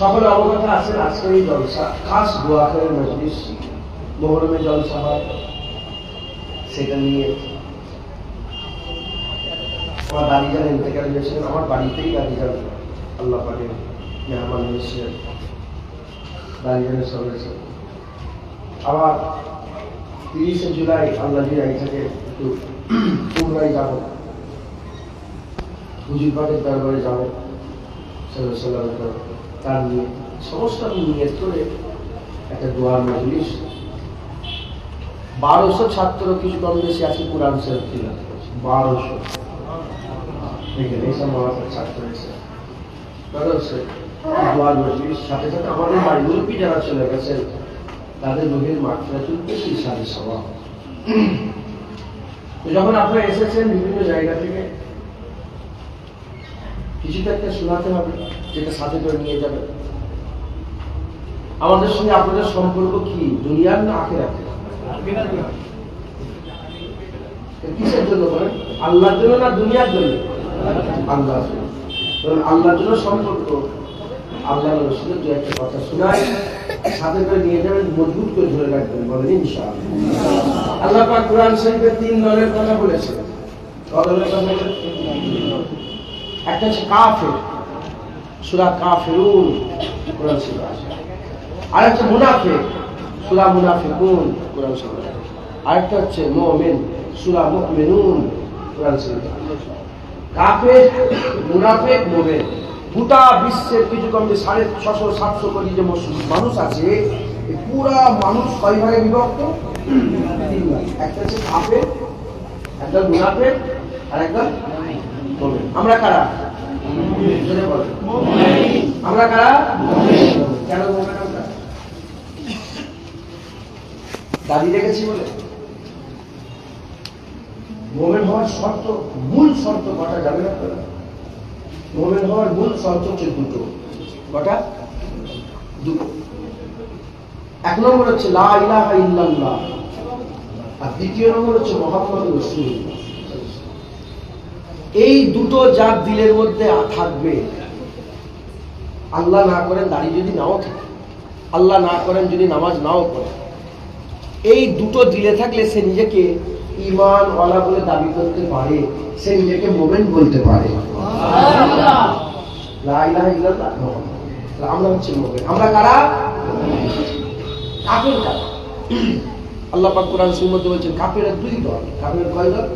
সকলে অবগত আছেন আজকের এই জলসা, খাস দোয়া করে মজলিস, মোহরমে জলসা হয়। সেটা নিয়ে আমার দাদিজান ইন্তেকাল হয়েছিলেন আমার বাড়িতেই দাদিজান আল্লাহ পাকে মেহমান হয়েছিলেন। দাদিজানের সঙ্গে আবার তিরিশে জুলাই আল্লাহ জিরাই থেকে একটু পুনরায় যাব। হুজুর পাকের দরবারে যাব। সাল্লাহ তার নিয়ে, সমস্ত নিয়ত করে একটা দোয়ার মজলিস। বারোশো ছাত্র কিছু কম বেশি আছে, কোরআন শরীফ তিলাওয়াত। বারোশো। সাথে সাথে আমাদের বাড়ি যারা চলে তাদের যখন আপনারা এসেছেন বিভিন্ন জায়গা থেকে কিছু তো একটা শোনাতে হবে, যেটা সাথে করে নিয়ে যাবে। আমাদের সঙ্গে আপনাদের সম্পর্ক কি? দুনিয়ার না আখের আখের কিসের জন্য বলেন? আল্লাহর জন্য না দুনিয়ার জন্য? কারণ আল্লাহর জন্য সম্পর্ক। আল্লাহ দু একটা কথা শোনায়, সাথে করে নিয়ে যাবেন, মজবুত করে ধরে রাখবেন, বলেন ইনশাআল্লাহ। আল্লাহ পাক কোরআন শরীফের তিন দলের কথা বলেছেন। কদলের কথা বলেছেন? একটা হচ্ছে কাফের। সুরা কাফেরুন, কোরআন শরীফ আছে। আর একটা মুনাফিক, সুরা মুনাফিকুন, কোরআন শরীফ আছে। আরেকটা হচ্ছে মুমিন, সুরা মুমিনুন, কোরআন শরীফ কাফের, মুনাফিক, মুমিন। গোটা বিশ্বের কিছু কম যে সাড়ে ছশো, সাতশো কোটি যে মানুষ আছে পুরা মানুষ কয় ভাগে বিভক্ত। একটা হচ্ছে কাফের, একটা মুনাফিক, আর একটা আমরা কারা? আমরা কারা? কেন বলে? মোমেন হওয়ার শর্ত, মূল শর্ত কটা যাবে না মোমেন হওয়ার মূল শর্ত হচ্ছে দুটো। কটা? দুটো। এক নম্বর হচ্ছে লা ইলাহা ইল্লাল্লাহ। আর দ্বিতীয় নম্বর হচ্ছে মোহাম্মদ রসুল এই দুটো যার দিলের মধ্যে থাকবে আল্লাহ না করেন দাড়ি যদি নাও থাকে আল্লাহ না করেন যদি নামাজ নাও করে এই দুটো দিলে থাকলে সে নিজেকে ইমান ওয়ালা বলে দাবি করতে পারে সে নিজেকে মোমেন বলতে পারে। আমরা হচ্ছে মোমেন। আমরা কারা? কাফের কারা? আল্লাহ পাক কোরআন শরীফের বলছেন কাফের দুই দল। কাফের কয় দল?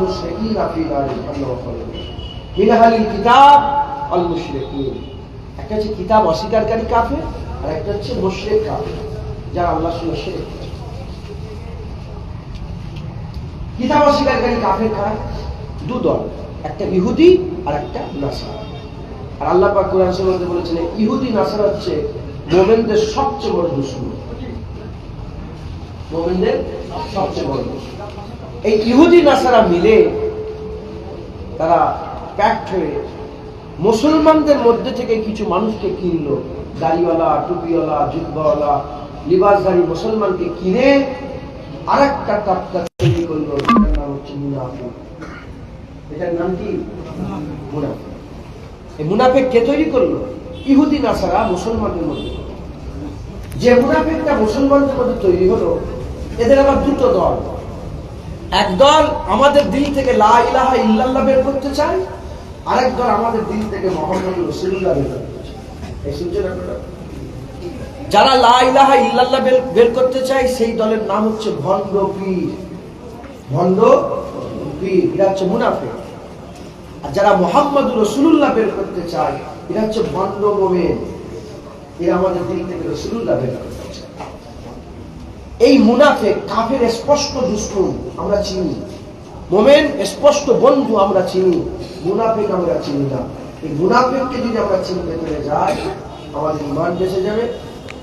মুশরিকিন ফি দারিল আল্লাহ বলেন মিনাহালিল কিতাব ওয়াল মুশরিকিন। একটা হচ্ছে কিতাব অস্বীকারী কাফের, আর একটা হচ্ছে কাফের, যারা। কিতাব অস্বীকারী কাফের কারা? দু দল, একটা ইহুদি আর একটা নাসারা। আর আল্লাহ পাক কোরআন বলেছেন, ইহুদি নাসারা হচ্ছে মোমেনদের সবচেয়ে বড় দুশ্মন। সবচেয়ে বড় এই ইহুদি নাসারা মিলে তারা হয়ে মুসলমানদের মধ্যে থেকে কিছু মানুষকে কিনলো। দাড়িওয়ালা, টুপিওয়ালা, জুব্বাওয়ালা, লিবাসধারী মুসলমানকে কিনে আর একটা টাটকা তৈরি করল। নাম হচ্ছে মুনাফিক। এটার নাম কি? মুনাফিক। এই মুনাফিক কে তৈরি করল? ইহুদি নাসারা মুসলমানদের মধ্যে। যে মুনাফিকটা মুসলমানদের মধ্যে তৈরি হলো এদের আবার দুটো দল। এক দল আমাদের দিল থেকে লা ইলাহা ইল্লাল্লাহ বের করতে চায়, আরেক দল আমাদের দিল থেকে মোহাম্মদ রসুল্লাহ বের করতে চায়। যারা লা ইলাহা ইল্লাল্লাহ বের করতে চায়, সেই দলের নাম হচ্ছে ভণ্ড পীর। ভণ্ড পীর, এরা হচ্ছে মুনাফিক। আর যারা মোহাম্মদ রসুল্লাহ বের করতে চায়, এরা হচ্ছে ভণ্ড মোমেন। এরা আমাদের দিল থেকে রসুল্লাহ বের এই মুনাফে কাফের স্পষ্ট দুশ্মন আমরা চিনি। মোমেন স্পষ্ট বন্ধু আমরা চিনি। মুনাফেক আমরা চিনি না। এই মুনাফেককে যদি আমরা চিনতে পেরে যাই আমাদের ইমান বেঁচে যাবে।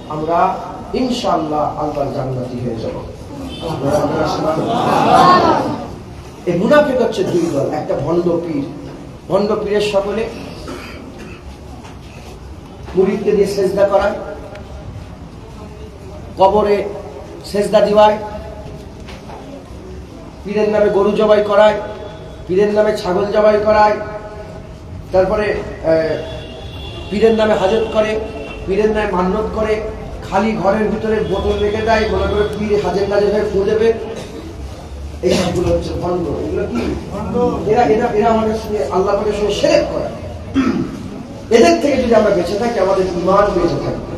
আমরা ইনশাল্লাহ আল্লাহর জান্নাতি হয়ে যাব। এই মুনাফেক হচ্ছে দুই দল, একটা ভণ্ড পীর। ভণ্ড পীরের সকলে মুরিদকে দিয়ে সেজদা করায়। কবরে সেজদা দিওয়ায় পীরের নামে গরু জবাই করায় পীরের নামে ছাগল জবাই করায় তারপরে পীরের নামে হাজত করে পীরের নামে মান্যত করে খালি ঘরের ভিতরে বোতল রেখে দেয় মনে করে পীর হাজের কাজে হয়ে ফু দেবে। এই সবগুলো হচ্ছে ভণ্ড এগুলো কি? এরা এরা এরা আমাদের সঙ্গে আল্লাহ পাকের সঙ্গে সেরেক করে। এদের থেকে যদি আমরা বেঁচে থাকি আমাদের ইমান বেঁচে থাকবে।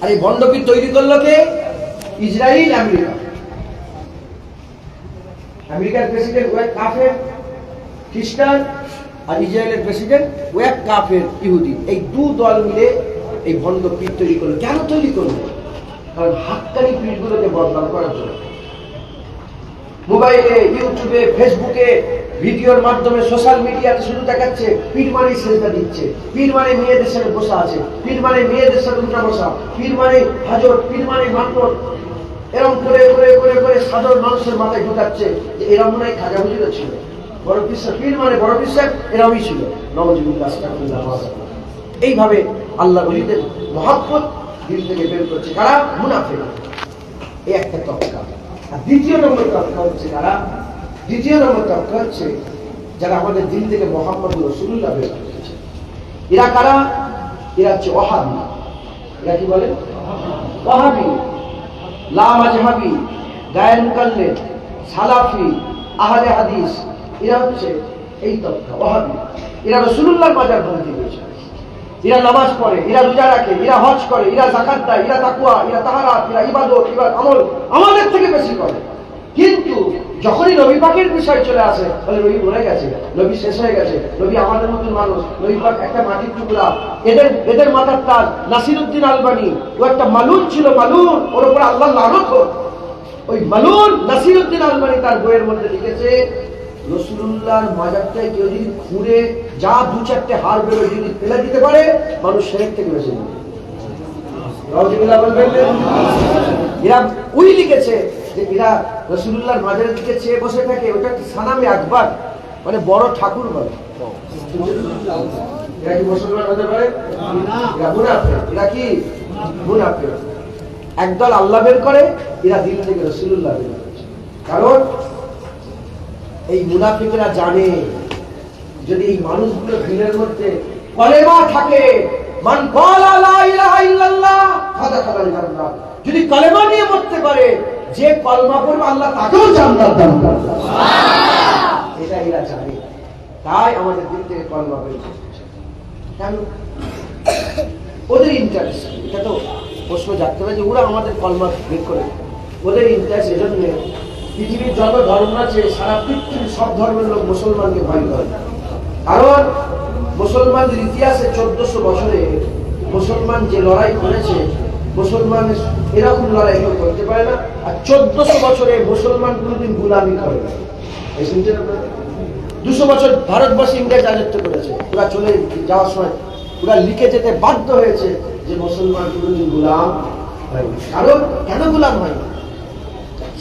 আর এই ভণ্ডপীর তৈরি করল কে? Israel America. আমেরিকার প্রেসিডেন্ট ও এক কাফের, খ্রিস্টান, আর ইসরায়েলের প্রেসিডেন্ট ও এক কাফের, ইহুদি। এই দু দল মিলে এই ভণ্ড পীর তৈরি করল। কেন তৈরি করল? কারণ হাক্কানি পীরগুলোকে বদনাম করার জন্য। মোবাইলে, ইউটিউবে, ফেসবুকে ভিডিওর মাধ্যমে সোশ্যাল মিডিয়াতে শুধু দেখাচ্ছে, পীর মানে সেজদা দিচ্ছে, পীর মানে মেয়েদের সাথে বসা আছে, পীর মানে মেয়েদের সাথে উল্টা বসা, পীর মানে হাজর পীর মানে মান্যত এরকম করে করে করে করে সাধারণ মানুষের মাথায় ঢুকাচ্ছে যে এরা মনে হয় খাজা হুজুরও ছিল। বড় বিশ্বাস পীর মানে বড় বিশ্বাস এরামই ছিল। নবজীবুল্লাহ এইভাবে আল্লাহ বলিদের মহাব্বত দিল থেকে বের করছে কারা? মুনাফে এই একটা তফকা আর দ্বিতীয় নম্বর তফকা হচ্ছে কারা? দ্বিতীয় নম্বর তফকা হচ্ছে, যারা আমাদের দিন থেকে মোহাম্মদ রসুল্লাহ বের এরা কারা? এরা হচ্ছে ওহাবি। এরা কি বলে? ওহাবি। লা মাজহাবি, গায়ের মুকাল্লে সালাফি, আহলে হাদিস। এরা হচ্ছে এই তফকা অহাবি এরা রসুল্লাহর বাজার বন্দি হয়েছে এরা নামাজ পড়ে, এরা রোজা রাখে, এরা হজ করে, এরা জাকাত দেয়, এরা তাকুয়া এরা তাহারাত, এরা ইবাদত, এরা আমল আমাদের থেকে বেশি করে। কিন্তু যখনই নবী পাকের বিষয় চলে আসে বলে নবী মরে গেছে, নবী শেষ হয়ে গেছে, নবী আমাদের মতন মানুষ, নবী পাক একটা মাটির টুকরা, এদের এদের মাথার তাজ, নাসিরুদ্দিন আলবানি, ও একটা মালুন ছিল মালুন ওর উপরে আল্লাহ লানত ওই মালুন নাসিরুদ্দিন আলবানি তার বইয়ের মধ্যে লিখেছে রসুল্লাহর মাজারটায় কেউ যদি ঘুরে যা দু চারটে হার বেরো যদি ফেলে দিতে পারে, মানুষ সেরেক থেকে বেঁচে যাবে? এরা উই লিখেছে যে এরা রসুল্লাহর দিকে চেয়ে বসে থাকে, ওটা সানামে মানে বড় ঠাকুর বলে। একদল আল্লাহ বের করে, এরা দিল থেকে রসুল্লাহ বের কারণ এই মুনাফিকরা জানে, যদি এই মানুষগুলো ভিড়ের মধ্যে কলেমা থাকে যদি কলেমা নিয়ে মরতে পারে যে কলমা পড়বে আল্লাহ তাকেও জান্নাত দান করবে। এটা এরা জানে। তাই আমাদের দিল থেকে কলমা বের কেন? ওদের ইন্টারেস্ট এটা তো প্রশ্ন জাগতে হবে যে ওরা আমাদের কলমা বের করে। ওদের ইন্টারেস্ট এজন্য পৃথিবীর যত ধর্ম আছে সারা পৃথিবীর সব ধর্মের লোক মুসলমানকে ভয় করে। কারণ মুসলমানদের ইতিহাসে চোদ্দশো বছরে মুসলমান যে লড়াই করেছে মুসলমান এরকম লড়াই কেউ করতে পারে না, আর চোদ্দশো বছরে মুসলমান কোনোদিন গুলামি করে না। দুশো বছর ভারতবর্ষে ইংরেজ রাজত্ব করেছে, ওরা চলে যাওয়ার সময় ওরা লিখে যেতে বাধ্য হয়েছে যে মুসলমান কোনোদিন গুলাম কারণ কেন গুলাম হয়নি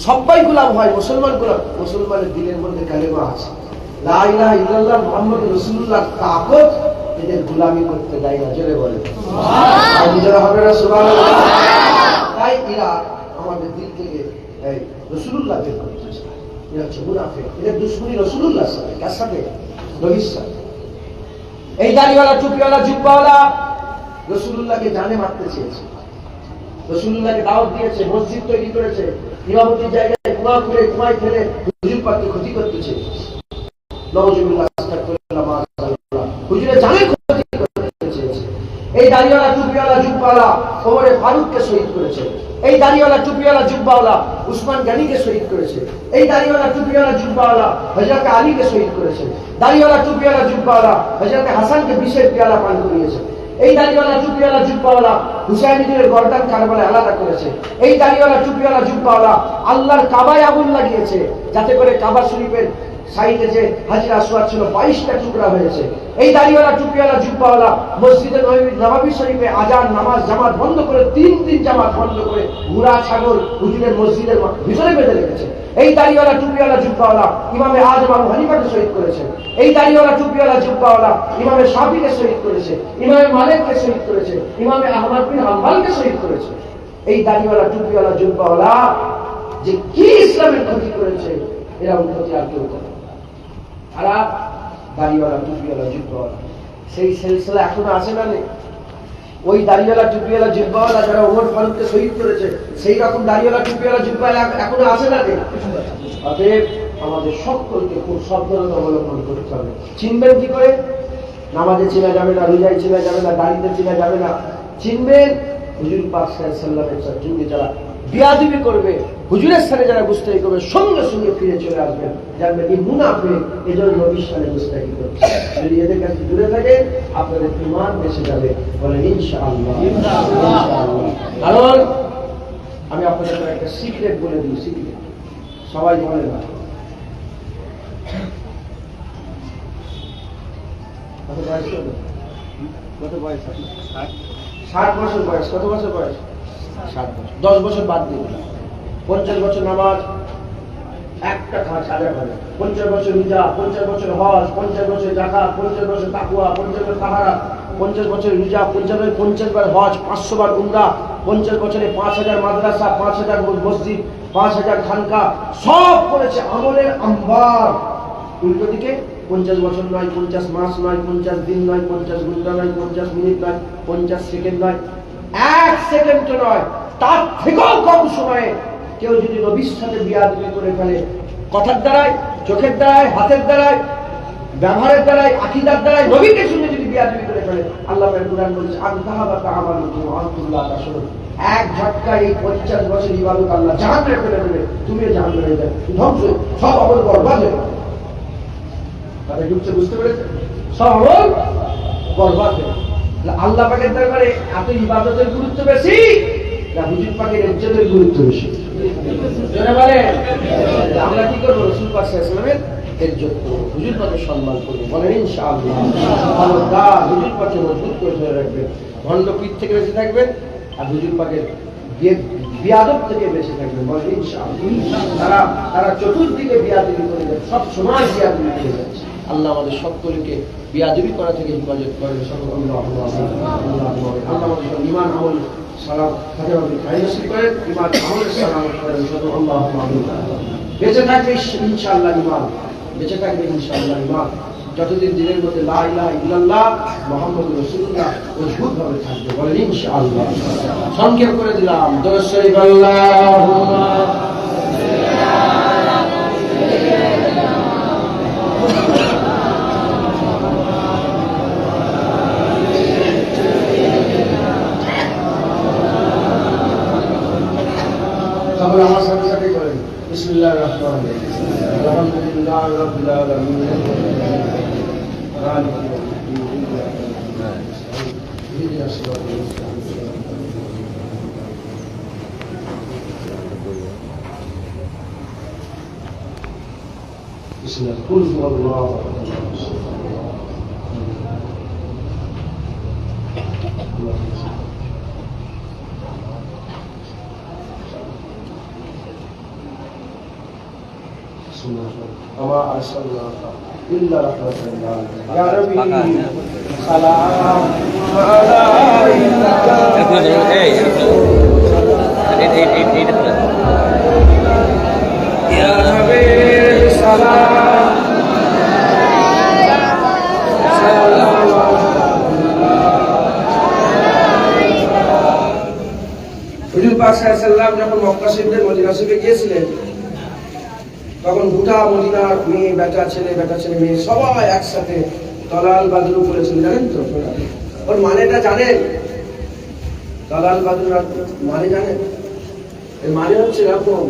সবাই গুলাম হয়, মুসলমান গুলাম। মুসলমানের দিলের মধ্যে কালেমা আছে। লা ইলাহা ইল্লাল্লাহ মুহাম্মদ রাসূলুল্লাহ তাকত এদের গুলামি করতে দেয় না জোরে বলে হবে না সুবহানাল্লাহ। তাই এরা আমাদের দিল থেকে এই রাসূলুল্লাহ বের করতে চায় এরা হচ্ছে এদের দুশ্মনী রাসূলুল্লাহ সাথে কার সাথে? এই দাড়িওয়ালা টুপিওয়ালা জুব্বাওয়ালা রসুল্লাহকে জানে মারতে চেয়েছে। রসুল্লাহকে দাওয়াত দিয়েছে মসজিদ তৈরি করেছে ইমামতির জায়গায় কুয়া করে কুয়ায় ফেলে হুজুর পাককে ক্ষতি করতেছে নবজুবিল্লাহ আস্তাগফিরুল্লাহ, মাআযাল্লাহ। হুজুরে জানে ক্ষতি করতে চেয়েছে এই দাড়িওয়ালা টুপিওয়ালা জুব্বাওয়ালা ওমরে ফারুককে শহীদ করেছে। এই দাড়িওয়ালা টুপিওয়ালা জুব্বাওয়ালা উসমান গানিকে শহীদ করেছে। এই দাড়িওয়ালা টুপিওয়ালা জুব্বাওয়ালা হজরত আলীকে শহীদ করেছে। দাড়িওয়ালা টুপিওয়ালা জুব্বাওয়ালা হজরত হাসানকে বিষের পেয়ালা পান করিয়েছে। এই দাড়িওয়ালা টুপিওয়ালা জুব্বাওয়ালা হুসাইনের গর্দান কারবালায় আলাদা করেছে। এই দাড়িওয়ালা টুপিওয়ালা জুব্বাওয়ালা আল্লাহর কাবায় আগুন লাগিয়েছে, যাতে করে কাবা শরীফের যে হাজির ছিল, বাইশটা টুকরা হয়েছে। এই দাড়িওয়ালা, টুপিওয়ালা, জুব্বাওয়ালা মসজিদে নবী- নবাবী শরীফে আজান, নামাজ, জামাত বন্ধ করে তিন জামাত বন্ধ করে ঘোড়া, ছাগল হুজুরের মসজিদের ভিতরে বেঁধে রেখেছে। এই দাড়িওয়ালা, টুপিওয়ালা ইমামে আজম আবু হানিফাকে শহীদ করেছে। এই দাড়িওয়ালা, টুপিওয়ালা ইমামে শাফিকে শহীদ করেছে। ইমামে শহীদ করেছে। ইমামে আহমদ বিন হাম্বালকে শহীদ করেছে। এই দাড়িওয়ালা, টুপিওয়ালা, জুব্বাওয়ালা যে কি ইসলামের ক্ষতি করেছে এরকম ক্ষতি আর কেউ করে। তারা দাড়িওয়ালা টুপিওয়ালা যুদ্ধওয়ালা সেই সিলসিলা এখনও আছে না নেই? ওই দাড়িওয়ালা টুপিওয়ালা জিব্বাওয়ালা যারা ওমর ফারুককে শহীদ করেছে, সেই রকম দাড়িওয়ালা টুপিওয়ালা জিব্বাওয়ালা এখনও আছে না নেই? অতএব আমাদের সকলকে খুব সাবধানতা অবলম্বন করতে হবে। চিনবেন কি করে? নামাজে চেনা যাবে না, রোজায় চেনা যাবে না, দাড়িতে চেনা যাবে না। চিনবেন? হুজুর পাক সাল্লামের যুগে যারা বিয়াদিবি করবে, হুজুরের স্থানে যারা গুস্তাই করবে, সঙ্গে সঙ্গে ফিরে চলে আসবেন জানবেন এই মুনাফে, এজন্য নবীর স্থানে গুস্তাকি করছে। যদি এদের কাছে দূরে থাকে, আপনাদের ইমান বেঁচে যাবে বলে কারণ, আমি আপনাদের একটা সিক্রেট বলে দিই সিক্রেট সবাই বলে না। কত বয়স কত বয়স ষাট বছর বয়স, কত বছর বয়স? ষাট বছর। দশ বছর বাদ দিন পঞ্চাশ বছর নামাজ, একটা খাস হাজার হাজার পঞ্চাশ বছর রোজা পঞ্চাশ বছর হজ, পঞ্চাশ বছর জাকাত পঞ্চাশ বছর তাকুয়া পঞ্চাশ বছর তাহারা, পঞ্চাশ বছর রোজা পঞ্চাশ বছর পঞ্চাশ বার হজ, পাঁচশো বার উমরা, পঞ্চাশ বছরে পাঁচ হাজার মাদ্রাসা, পাঁচ হাজার মসজিদ, পাঁচ হাজার খানকা, সব করেছে আমলের আম্বার। উল্টো দিকে পঞ্চাশ বছর নয়, পঞ্চাশ মাস নয়, পঞ্চাশ দিন নয়, পঞ্চাশ ঘণ্টা নয়, পঞ্চাশ মিনিট নয়, পঞ্চাশ সেকেন্ড নয় এক সেকেন্ড নয়, তার থেকেও কম সময়ে কেউ যদি নবীর সাথে বিয়াদবি করে ফেলে, কথার দ্বারাই চোখের দ্বারাই হাতের দ্বারাই ব্যবহারের দ্বারাই আকিদার দ্বারাই নবীকে শুনে যদি বিয়াদবি করে ফেলে, আল্লাহ কুরআন বলছে আনতাহা বা তাহাবাল আনতুল্লাহ তাসরুন এক ঝটকা এই পঞ্চাশ বছর ইবাদত আল্লাহ জাহান্নামে ফেলে দেবে, তুমিও জাহান্নামে যাবে। ধ্বংস, সব আমল বরবাদ হয়ে তাদের বুঝতে পেরেছে সব আমল বরবাদ হয়ে আল্লাহ পাকের দরবারে ইবাদতের গুরুত্ব বেশি না হুজুর পাকের ইজ্জতের গুরুত্ব বেশি? আমরা কি করব? রসুল বলেন, ইনশাআল্লাহ। তারা তারা চতুর্দিকে করে সব সময় যাচ্ছে আল্লাহ আমাদের সকলকে বিয়াদবি করা থেকে হেফাজত করেন বেঁচে থাকবে ইনশাআল্লাহ ইমান বেঁচে থাকবে ইনশাআল্লাহ ইমান যতদিন দিনের মধ্যে ইলাহা ইল্লাল্লাহ মজবুত ভাবে থাকবে বলেন ইনশাআল্লাহ সংক্ষেপ করে দিলাম দরুদ শরীফ بسم الله الرحمن الرحيم. الحمد لله رب العالمين. بسم الله الله وما أرسلناك إلا رحمة للعالمين يا ربي سلام عليك এই এই এই এইটা খুলে দাও। يا حبيب سلام হুজুর পাক সাল্লাল্লাহু যখন মক্কা শরীফের মদিনা শরীফে গিয়েছিলেন তখন গোটা মদিনার মেয়ে, বেটা ছেলে বেটা ছেলে, মেয়ে সবাই একসাথে দলাল বাদুর করেছিল জানেন তো? ওর মানেটা জানেন? দলাল বাদুর মানে জানেন? এর মানে হচ্ছে এরকম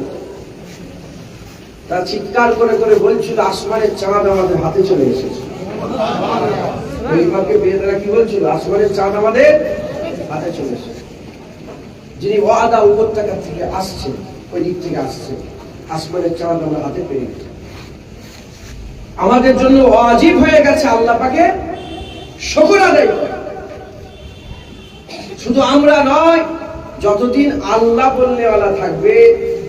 তা চিৎকার করে করে বলছিল আসমানের চাঁদ আমাদের হাতে চলে এসেছে। বিয়ে তারা কি বলছিল? আসমানের চাঁদ আমাদের হাতে চলে এসেছে। যিনি ওয়াদা উপত্যকা থেকে আসছে ওই দিক থেকে আসছে আসমানের চাঁদ আমরা হাতে পেয়ে গেছি। আমাদের জন্য অজীব হয়ে গেছে আল্লাহ পাকে শকর আদায়। শুধু আমরা নয় যতদিন আল্লাহ বললে বললেওয়ালা থাকবে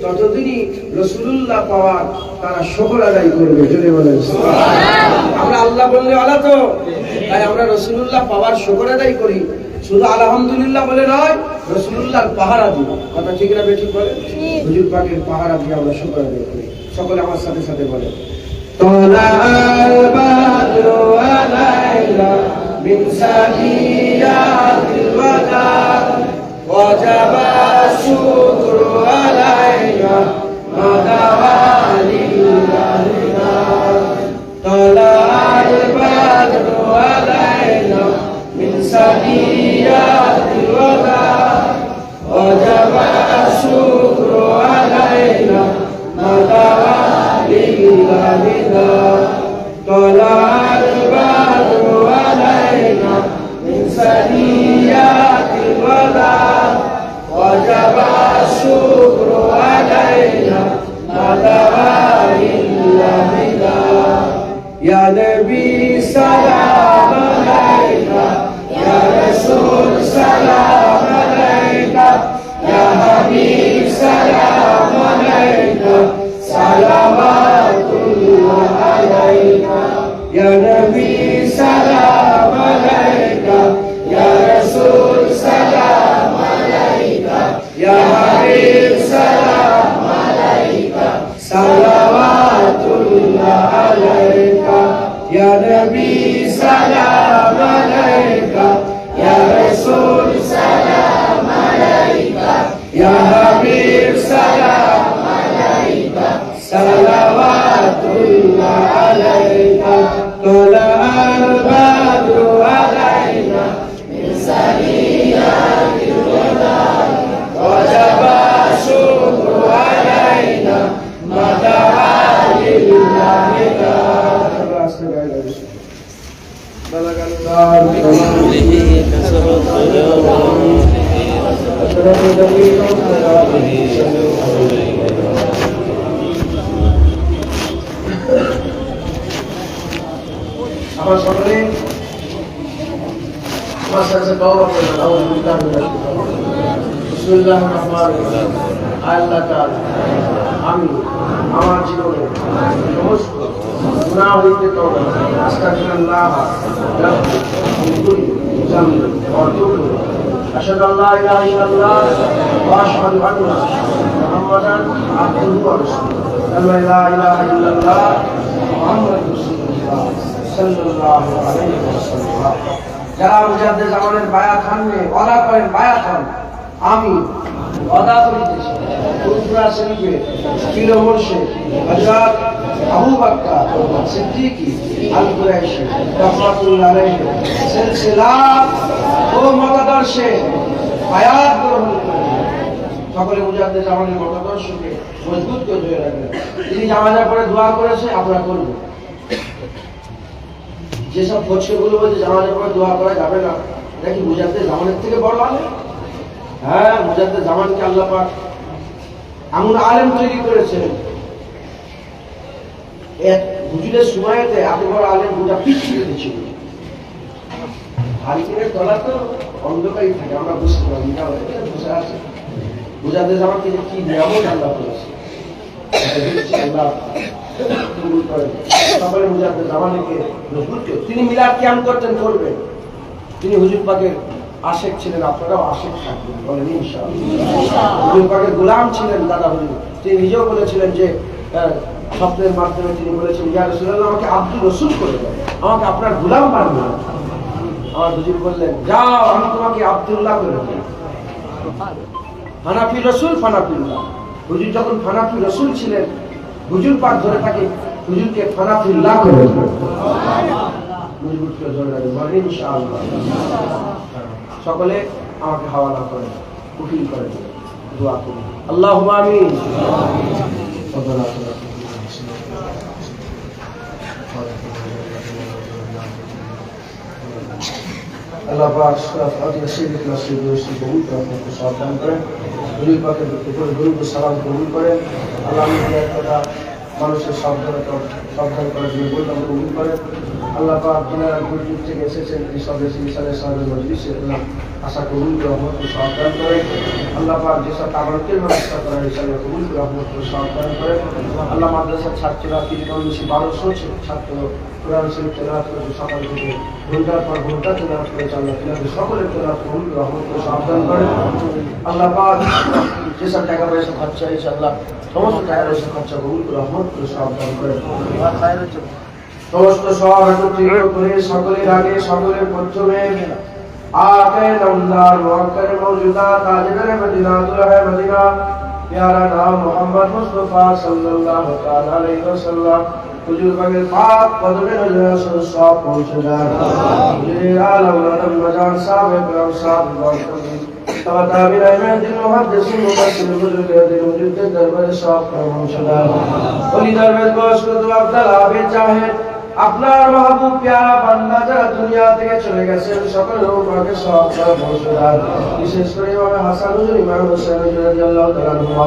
ততদিনই রসুল্লাহ পাওয়ার তারা শকর আদায় করবে। জোরে বলেন। আমরা আল্লাহ বললে বললেওয়ালা তো তাই আমরা রসুল্লাহ পাওয়ার শকর আদায় করি। শুধু আলহামদুলিল্লাহ বলে নয় রসুল্লাহর পাহারা দিই কথা ঠিক না বেঠিক বলে হুজুর পাকের পাহারা দিয়ে আমরা শকর আদায় করি সকলে আমার সাথে সাথে বলে طلع البدر علينا من ثنيات الوداع وجب الشكر علينا ما دعا لله طلع البدر علينا من ثنيات الوداع وجب الشكر علينا ما دعا لله طلع البدر علينا من ثنيات الوداع وجب الشكر علينا ما دعا لله يا نبي আমার সাথে তওবা করবেন আউযু বিল্লাহি মিনাশ শাইতানির বিসমিল্লাহির রহমানির রহিম আল্লাহ তাআলা আমি আমার জীবনে সমস্ত গুনাহ হইতে তওবা আস্তাগফিরুল্লাহ রাব্বি মিন কুল্লি যামবি ওয়া আতুবু আশহাদু আল্লা ইলাহা ইল্লাল্লাহ ওয়া আশহাদু আন্না মুহাম্মাদান আবদুহু ওয়া রাসূলুহু লা ইলাহা ইল্লাল্লাহ মুহাম্মাদুর রাসূলুল্লাহ সাল্লাল্লাহু আলাইহি ওয়াসাল্লাম যারা মুজাদ্দিদ জামানের বায়াত খাননে ওয়াদা করেন বায়াত খান আমি ওয়াদা করিতেছি ফুরফুরা শরীফে আবু বকর, সিদ্দিকী, আল কুরাইশি সিলসিলা ও মতাদর্শে বায়াত গ্রহণ সকলে মুজাদ্দিদ জামানের মতাদর্শকে মজবুত করে ধরে রাখবেন। তিনি জামানার পরে দোয়া করেছে, আমরা করব। যেসব ফচকেগুলো বলছে জামানের পরে দোয়া করা যাবে না, এটা কি মুজাদ্দিদ জামানের থেকে বড় আলেম? হ্যাঁ মুজাদ্দিদ জামানকে আল্লাহ পাক এমন আলেম তৈরি করেছেন। এক সময়তে এত বড় আলেম হারিকেনের তলা তো অন্ধকারই থাকে, আমরা বুঝতে পারি না বসে আছে। মুজাদ্দিদ জামানকে কি নিয়ামত আল্লাহ করেছে। আল্লাহ কবুল করেন সকলে মুজাদ্দিদ জামানকে মজবুত করে তিনি মিলাদ ক্যাম্প করতেন করবেন তিনি হুজুর পাকের আশেক ছিলেন আপনারাও আশেক থাকবেন বলেন হুজুর পাকের গোলাম ছিলেন দাদা হুজুর। তিনি নিজেও বলেছিলেন যে স্বপ্নের মাধ্যমে তিনি বলেছেন ইয়া আমাকে আব্দুল রসুল করে দেন আমাকে আপনার গোলাম বানাবেন আমার হুজুর বললেন যাও আমি তোমাকে আব্দুল্লাহ করে দেব। ফানাফি রসুল ফানাফিল্লাহ হুজুর যখন ফানাফি রসুল ছিলেন হুজুর পাক ধরে থাকে, হুজুরকে ফানাফিল্লাহ করে মজবুতকে ধরে রাখে বলে ইনশাআল্লাহ। সকলে আমাকে হাওয়ালা করে উকিল করে দোয়া করি আল্লাহ আমিন। আল্লাহ পাক সুরা ফাতিহা শরীফ নাসির রশি কবুল করে আপনাকে সাবধান করেন হুজুর পাকের উপরে দরুদ ও সালাম কবুল করেন আল্লাহ আমি যে একটা মানুষের সাবধানতা, সাবধান করার জন্য বললাম কবুল করেন আল্লাহ পাক গুরুযুগ থেকে এসেছেন এই সব এসে ইসালের সাহেবের মজলিসে আল্লাহ আশা কবুল করে রহমতকে সাবধান করেন আল্লাহ পাক যেসব তাবারকের ব্যবস্থা করেন ইসালে কবুল করে রহমতকে সাবধান করেন আল্লাহ মাদ্রাসার ছাত্রীরা কম বেশি বারোশো ছাত্র কোরআন শরীফ তেলাওয়াত করেছে, সকাল থেকে ঘণ্টার পর ঘণ্টা তেলাওয়াত করেছে, আল্লাহ সকলের তেলাওয়াত কবুল করে সাবধান করেন আল্লাহ পাক যেসব টাকা পয়সা খরচা হয়েছে, আল্লাহ সমস্ত টাকা পয়সা খরচা বহুল রহমত করে, সব দান করে। সমস্ত সব একত্রিত করে সকলের আগে সকলের প্রথমে آقے نمدار موقر موجودہ تاجدر مدینہ دلہ مدینہ پیارا نام محمد مصطفیٰ صلی اللہ علیہ وسلم হুজুর পাকের পাক কদমে নজর সব পৌঁছে যান হুজুর আলম রানা মাজার সাহেব একরাম সাহেব বরকতি তবা তাবির আহমেদিন মুহাদ্দিসুন মুফাসসির হুজুর গাদির হুজুরদের দরবারে সব পৌঁছে যান ওলি দরবেশ বয়স্ক তো আব্দুল আবিদ জাহেদ আপনার মাহবুব প্যারা বান্দা যারা দুনিয়া থেকে চলে গেছেন সকলের উপরকে সব পৌঁছে যান বিশেষ করে ইমাম হাসান হুজুর ইমাম হোসেন রাদিয়াল্লাহু তাআলা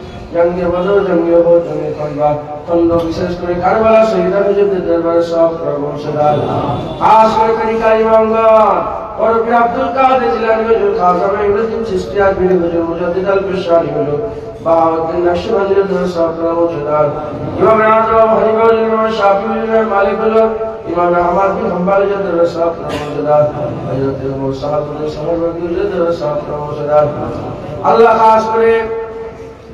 জঙ্গে বদর জঙ্গে হো জঙ্গে খন্দা খন্দ বিশেষ করে কারবালা শহীদ হুজুরদের দরবারে সব প্রবংশদার খাস করে কনিকা ইমামগণ ওরফে আব্দুল কাদের জিলানী হুজুর খাজা ইব্রাহিম চিশতি আজমিরি হুজুর মুজাদ্দিদ আল পেশানি হুজুর বাহাউদ্দিন নকশবন্দির দরবারে সব প্রবংশদার ইমাম আজম হানিফা হুজুর ইমাম শাফি হুজুর হুজুর হুজুর হুজুর হুজুর আল্লাহ করে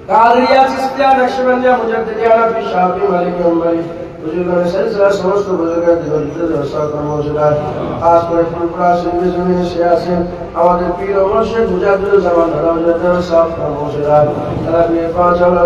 কাদরিয়া চিস্তিয়া নকশবন্দিয়া মুজাদ্দিদিয়া নবী শাফি মালিক হাম্বলি বুজুর্গানের সিলসিলা সমস্ত বুজুর্গের দিগন্তে দর্শক কর্মসূচিরা খাস করে ফুলপুরা শিল্পী জমিনে সে আছেন আমাদের পীর অমর শেখ মুজাদ্দুল জামান বিয়ে পাঁচ আল্লাহ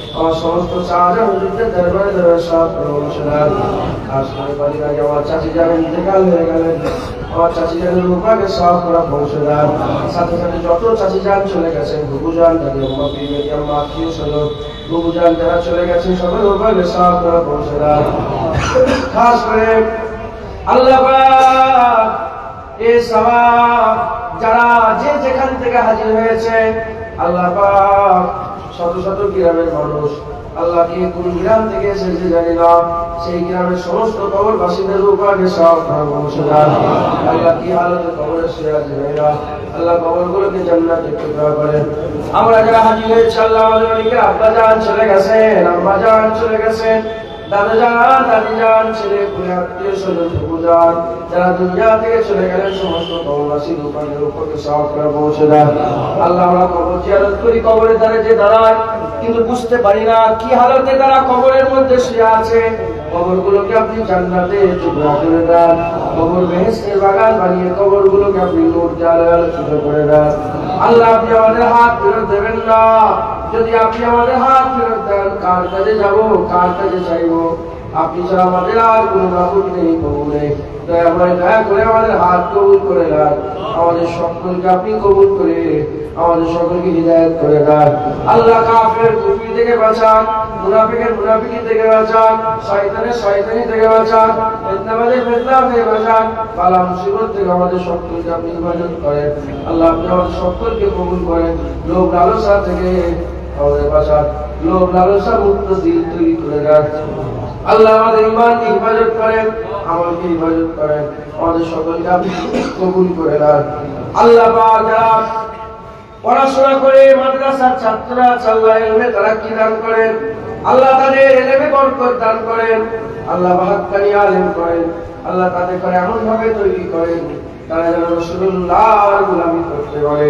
সমস্ত চাচা ইন্তেকাল হয়ে গেলেন চাচি রূপাকে সব করা বংশধার সাথে সাথে যত চাচি যান চলে গেছেন বুবু যান, তাদের বুবু যান যারা চলে গেছেন রূপাকে সব করা বংশধার খাস করে আল্লাহ এই যারা যে যেখান থেকে হাজির হয়েছে, আল্লাহ শত শত গ্রামের মানুষ। আল্লাহকে কোন গ্রাম থেকে এসেছে জানি না। সেই গ্রামের সমস্ত কবরবাসীদের উপরে সব বংশধার আল্লাহ কি হালতে কবরের সিরাজ না। আল্লাহ কবরগুলোকে জান্নাতে টুকরা করেন আমরা যারা হাজির হয়েছে, আল্লাহ আমাদের অনেকে আব্বা জান চলে গেছেন আব্বা জান চলে গেছেন। আল্লাহ কিন্তু বুঝতে পারি না কি হালতে তারা কবরের মধ্যে শুয়ে আছে। কবরগুলোকে আপনি জান্নাতে করে দেন। কবর বেহেশতের বাগান বানিয়ে কবরগুলোকে আপনি করে দেন। আল্লাহ আপনি আমাদের হাত ফেরত দেবেন না। যদি আপনি আমাদের হাত ফেরত দেন, কার কাজে যাব, কার কাজে চাইব? আপনি ছাড়া আমাদের আর কোনো নেই নেই। দয়া করে দয়া করে আমাদের হাত কবুল করে দেন আমাদের সকলকে আপনি কবুল করে, আমাদের সকলকে হৃদায়ত করে দেন আল্লাহ কাফের কুফি থেকে বাঁচান, মুনাফিকের মুনাফিকি থেকে বাঁচান, শয়তানের শয়তানি থেকে বাঁচান ফেতনাবাদের ফেতনা থেকে বাঁচান, বালা মুসিবত থেকে আমাদের সকলকে আপনি করেন। আল্লাহ আপনি আমাদের সকলকে কবুল করেন। লোক লালসা থেকে আমাদের বাঁচান লোক লালসা মুক্ত দিল তৈরি করে দেন আল্লাহ আমাদের ইমানকে হেফাজত করেন আমলকে হেফাজত করেন। আমাদের সকলকে আপনি কবুল করে নেন। আল্লাহ যারা পড়াশোনা করে, মাদ্রাসার ছাত্ররা আল্লাহ এলমে তারা কি দান করেন, আল্লাহ তাদের এলেমে বরকত দান করেন, আল্লাহ বাহাক্কানি আলেম করেন, আল্লাহ তাদের করে এমন ভাবে তৈরি করেন তারা যেন রসুল্লাহর গোলামি করতে পারে।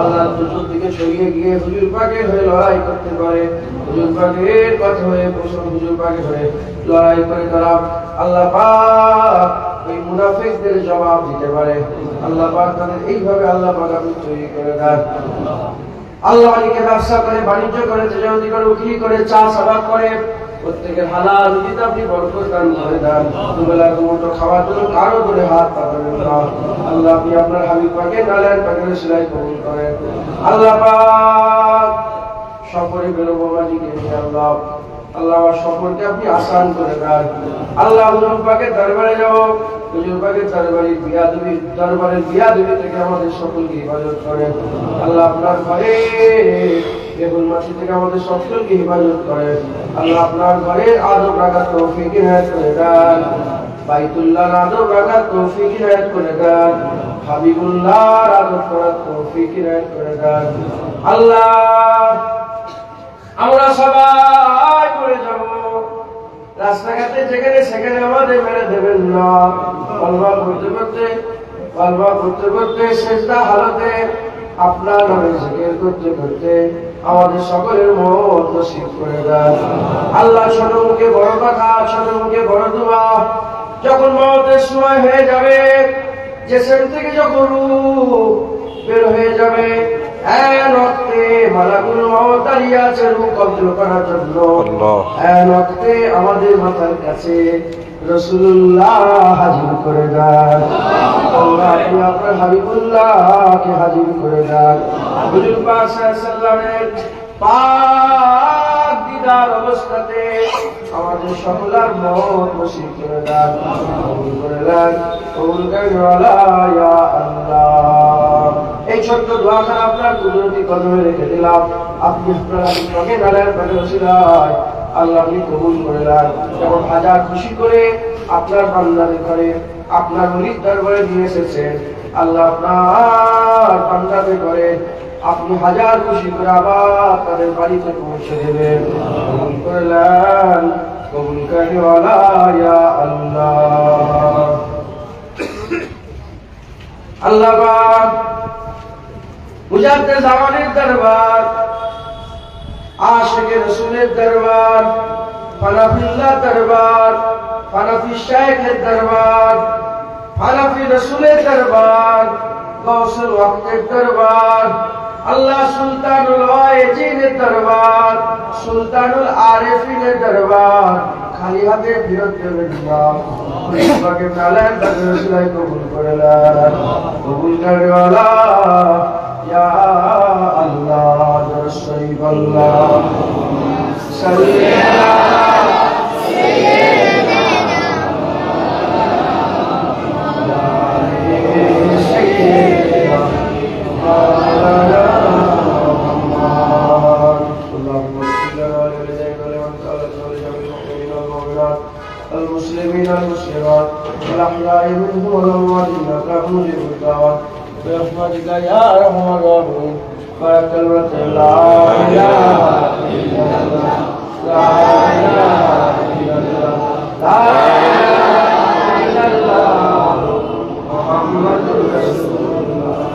আল্লাহ চতুর্দিকে ছড়িয়ে গিয়ে হুজুর হয়ে লড়াই করতে পারে। হুজুর পাকের কথা হয়ে প্রশ্ন হুজুর হয়ে লড়াই করে তারা আল্লাহ পাক মুনাফিকদের জবাব দিতে পারে। আল্লাহ পাক তাদের এইভাবে আল্লাহ পাক আপনি তৈরি করে আল্লাহ অনেকে ব্যবসা করে, বাণিজ্য করে তেজামতি করে উকিলি করে চাষ আবাদ করে। প্রত্যেকের হালাল রুজিতে আপনি বরকত দান করে দেন। দুবেলা দুমুঠো খাওয়ার জন্য কারও করে হাত পাঠাবেন না। আল্লাহ আপনি আপনার হাবিব পাকে নালায় পাকের সেলাই কবুল করেন। আল্লাহ পাক সফরে বেরোবো নিয়ে আল্লাহ আল্লাহ আমার সফরকে আপনি আসান করে দেন। আল্লাহ হুজুর পাকের দরবারে যাব হুজুর পাকের দরবারে বিয়া দেবী দরবারের বিয়া দেবী থেকে আমাদের সকলকে হেফাজত করেন। আল্লাহ আপনার ঘরে বেগুন মাছি থেকে আমাদের সকলকে হেফাজত করেন আল্লাহ আপনার ঘরে আদব রাখার তৌফিক ইনায়াত করে দেন। বাইতুল্লাহ আদব রাখার তৌফিক ইনায়াত করে দেন। হাবিবুল্লাহ আদব করার তৌফিক ইনায়াত করে দেন। আল্লাহ, আমরা সবাই করে যাব। রাস্তাঘাটে যেখানে সেখানে আমাদের মেরে দেবেন না। কলবা করতে করতে কলবা করতে করতে শেষদা হালতে আপনার নামে জিকির করতে করতে আমাদের সকলের মত নসিব করে দেন আল্লাহ ছোট মুখে বড় কথা ছোট মুখে বড় দোয়া। যখন মতের সময় হয়ে যাবে যে সেন থেকে যখন রূপ বের হয়ে যাবে এক রক্তে মালাকুল মত দাঁড়িয়ে আছে রূপ কবজ করার জন্য। এক রক্তে আমাদের মাথার কাছে রসুল্লাহ হাজির করে দেন। আপনি আপনার হাবিবুল্লাহকে হাজির করে দেন। আমাদের সকলার মত করে দেন। এই ছোট্ট দোয়াখানা আপনার কুদরতি কদমে রেখে দিলাম। আপনি আপনার আল্লাহ আপনি কবুল করে দেন এবং হাজার খুশি করে আপনার বান্দারে করে আপনার অলির দরবারে নিয়ে এসেছেন। আল্লাহ আপনার বান্দারে করে আপনি হাজার খুশি করে আবার তাদের বাড়িতে পৌঁছে দেবেন। কবুল করে দেন কবুল কারিওয়ালা আল্লাহ। আল্লাহ পাক মুজাদ্দে জামানের দরবার আশিক রসুলের দরবার ফানাফিল্লাহ দরবার ফানাফি শেখের দরবার ফানাফি রসুলের দরবার গৌসুল ওয়াক্তের দরবার, আল্লাহ সুলতানুল ওয়াইজিনের দরবার, সুলতানুল আরেফিনের দরবার, খালি হাতে ফেরত দেবেন না তোমাকে মেলায় তাদের রসুলাই কবুল করে। কবুল করেওয়ালা ইয়া আল্লাহ شريك الله صل على المسلمين المسلمات والأحياء منهم والأموات إنك مجيب الدعوات برحمتك يا أرحم الراحمين بارك كلمة لا إله إلا الله لا إله إلا الله لا إله إلا الله محمد رسول الله